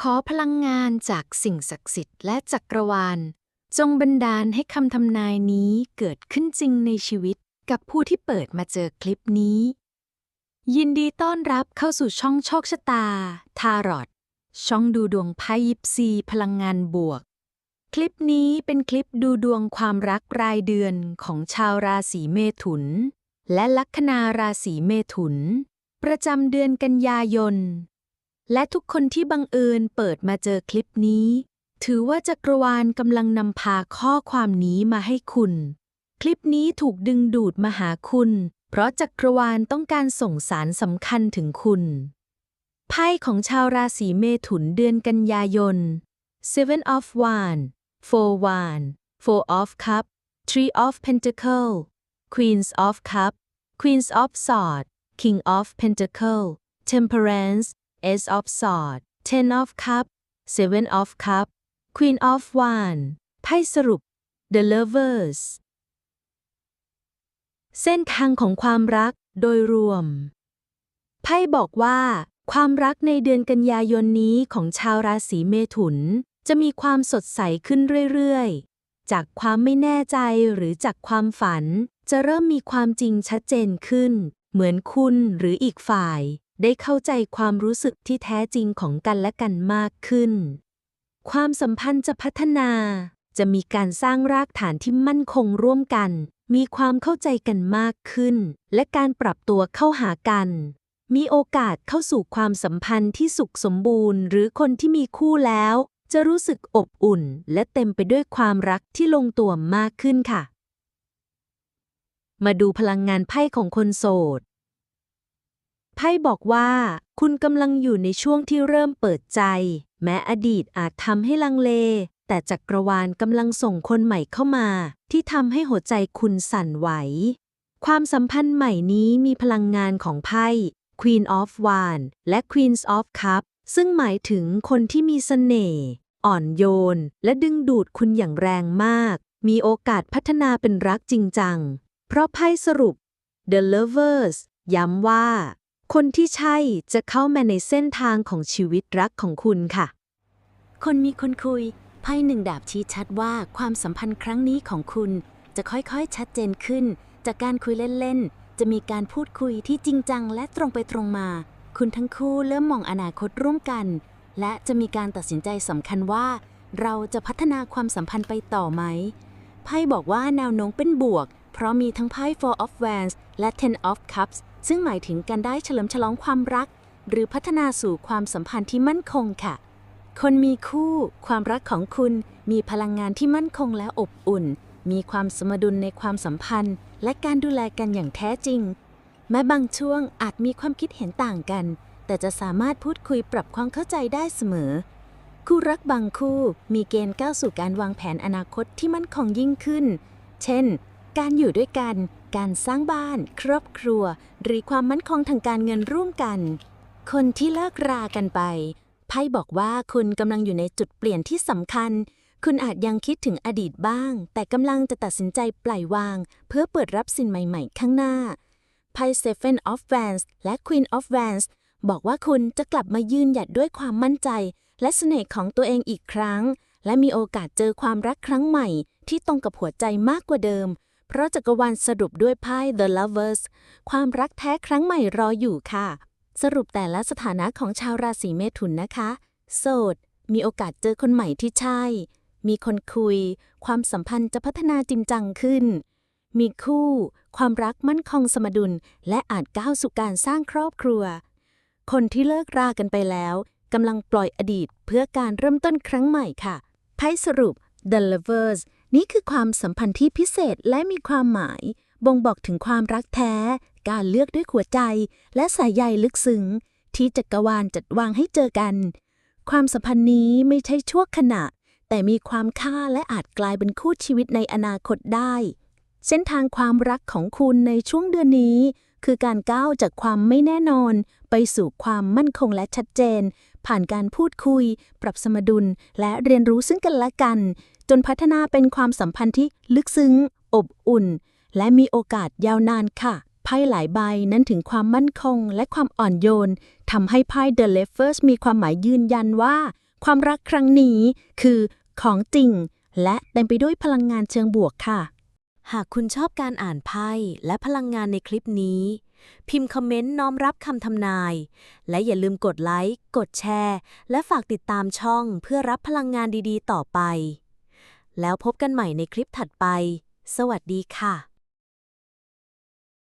ขอพลังงานจากสิ่งศักดิ์สิทธิ์และจักรวาล จงบันดาลให้คำทำนายนี้เกิดขึ้นจริงในชีวิตกับผู้ที่เปิดมาเจอคลิปนี้ ยินดีต้อนรับเข้าสู่ช่องโชคชะตา ทารอตช่องดูดวงไพ่ยิปซีพลังงานบวก คลิปนี้เป็นคลิปดูดวงความรักรายเดือนของชาวราศีเมถุน และลัคนาราศีเมถุน ประจำเดือนกันยายน และทุกคนที่บังเอิญเปิดมาเจอคลิปนี้ ถือว่าจักรวาลกำลังนำพาข้อความนี้มาให้คุณ คลิปนี้ถูกดึงดูดมาหาคุณ เพราะจักรวาลต้องการส่งสารสำคัญถึงคุณไพ่ของชาวราศีเมถุนเดือนกันยายน Seven of Wands Four Wands Four of Cup Three of Pentacle Queens of Cup Queens of Swords King of Pentacle Temperance Ace of Swords Ten of Cup Seven of Cup Queen of Wands ไพ่สรุป The Lovers เส้นทางของความรักโดยรวม ไพ่บอกว่า ความรักในเดือนกันยายนนี้ของชาวราศีเมถุน จะมีความสดใสขึ้นเรื่อยๆ จากความไม่แน่ใจหรือจากความฝัน จะเริ่มมีความจริงชัดเจนขึ้น เหมือนคุณหรืออีกฝ่าย ได้เข้าใจความรู้สึกที่แท้จริงของกันและกันมากขึ้น ความสัมพันธ์จะพัฒนา จะมีการสร้างรากฐานที่มั่นคงร่วมกัน มีความเข้าใจกันมากขึ้น และการปรับตัวเข้าหากัน มีโอกาสเข้าสู่ความสัมพันธ์ที่สุขสมบูรณ์ หรือคนที่มีคู่แล้ว จะรู้สึกอบอุ่น และเต็มไปด้วยความรักที่ลงตัวมากขึ้นค่ะ มาดูพลังงานไพ่ของคนโสด ไพ่บอกว่า คุณกำลังอยู่ในช่วงที่เริ่มเปิดใจ แม้อดีตอาจทำให้ลังเล แต่จักรวาลกำลังส่งคนใหม่เข้ามา ที่ทำให้หัวใจคุณสั่นไหว ความสัมพันธ์ใหม่นี้มีพลังงานของไพ่ Queen of Wands และ Queen of Cup ซึ่งหมายถึงคนที่มีเสน่ห์อ่อนโยน และดึงดูดคุณอย่างแรงมาก มีโอกาสพัฒนาเป็นรักจริงจัง เพราะไพ่สรุป The Lovers ย้ำว่า คนที่ใช่จะเข้ามาในเส้นทางของชีวิตรักของคุณค่ะ คนมีคนคุย ไพ่หนึ่งดาบชี้ชัดว่าความสัมพันธ์ครั้งนี้ของคุณ จะค่อยๆชัดเจนขึ้น จากการคุยเล่นๆ จะมีการพูดคุยที่จริงจังและตรงไปตรงมา คุณทั้งคู่เริ่มมองอนาคตร่วมกัน และจะมีการตัดสินใจสำคัญว่า เราจะพัฒนาความสัมพันธ์ไปต่อไหมไพ่บอกว่าแนวโน้มเป็นบวก เพราะมีทั้งไพ่ Four of Wands และ Ten of Cups ซึ่งหมายถึงการได้เฉลิมฉลองความรัก หรือพัฒนาสู่ความสัมพันธ์ที่มั่นคงค่ะ คนมีคู่ ความรักของคุณมีพลังงานที่มั่นคงและอบอุ่น มีความสมดุลในความสัมพันธ์ และการดูแลกันอย่างแท้จริง แม้บางช่วงอาจมีความคิดเห็นต่างกัน แต่จะสามารถพูดคุยปรับความเข้าใจได้เสมอ คู่รักบางคู่มีเกณฑ์ก้าวสู่การวางแผนอนาคตที่มั่นคงยิ่งขึ้น เช่น การอยู่ด้วยกัน การสร้างบ้าน ครอบครัว หรือความมั่นคงทางการเงินร่วมกัน คนที่เลิกรากันไป ไพ่บอกว่าคุณกำลังอยู่ในจุดเปลี่ยนที่สำคัญ คุณอาจยังคิดถึงอดีตบ้าง แต่กำลังจะตัดสินใจปล่อยวาง เพื่อเปิดรับสิ่งใหม่ ๆ ข้างหน้า ไพ่ Seven of Wands และ Queen of Wands บอกว่าคุณจะกลับมายืนหยัดด้วยความมั่นใจ และเสน่ห์ของตัวเองอีกครั้ง และมีโอกาสเจอความรักครั้งใหม่ ที่ตรงกับหัวใจมากกว่าเดิม เพราะจักรวาลสรุปด้วยไพ่ The Lovers ความรักแท้ครั้งใหม่รออยู่ค่ะ สรุปแต่ละสถานะของชาวราศีเมถุนนะคะ โสด มีโอกาสเจอคนใหม่ที่ใช่ มีคนคุย ความสัมพันธ์จะพัฒนาจริงจังขึ้น มีคู่ ความรักมั่นคงสมดุล และอาจก้าวสู่การสร้างครอบครัว คนที่เลิกรากันไปแล้วกำลังปล่อยอดีตเพื่อการเริ่มต้นครั้งใหม่ค่ะไพ่สรุป The Lovers นี่คือความสัมพันธ์ที่พิเศษและมีความหมาย บ่งบอกถึงความรักแท้ การเลือกด้วยหัวใจ และสายใยลึกซึ้ง ที่จักรวาลจัดวางให้เจอกัน ความสัมพันธ์นี้ไม่ใช่ชั่วขณะ แต่มีความค่าและอาจกลายเป็นคู่ชีวิตในอนาคตได้ เส้นทางความรักของคุณในช่วงเดือนนี้ คือการก้าวจากความไม่แน่นอน ไปสู่ความมั่นคงและชัดเจน ผ่านการพูดคุย ปรับสมดุล และเรียนรู้ซึ่งกันและกัน จนพัฒนาเป็นความสัมพันธ์ที่ลึกซึ้ง อบอุ่น และมีโอกาสยาวนานค่ะไพ่หลายใบนั้นถึงความมั่นคงและความอ่อนโยนทำให้ไพ่ The Lovers มีความหมายยืนยันว่า ความรักครั้งนี้คือของจริง และเต็มไปด้วยพลังงานเชิงบวกค่ะ หากคุณชอบการอ่านไพ่และพลังงานในคลิปนี้ พิมพ์คอมเมนต์น้อมรับคำทำนาย และอย่าลืมกดไลค์ กดแชร์ และฝากติดตามช่องเพื่อรับพลังงานดีๆ ต่อไป แล้วพบกันใหม่ในคลิปถัดไป สวัสดีค่ะ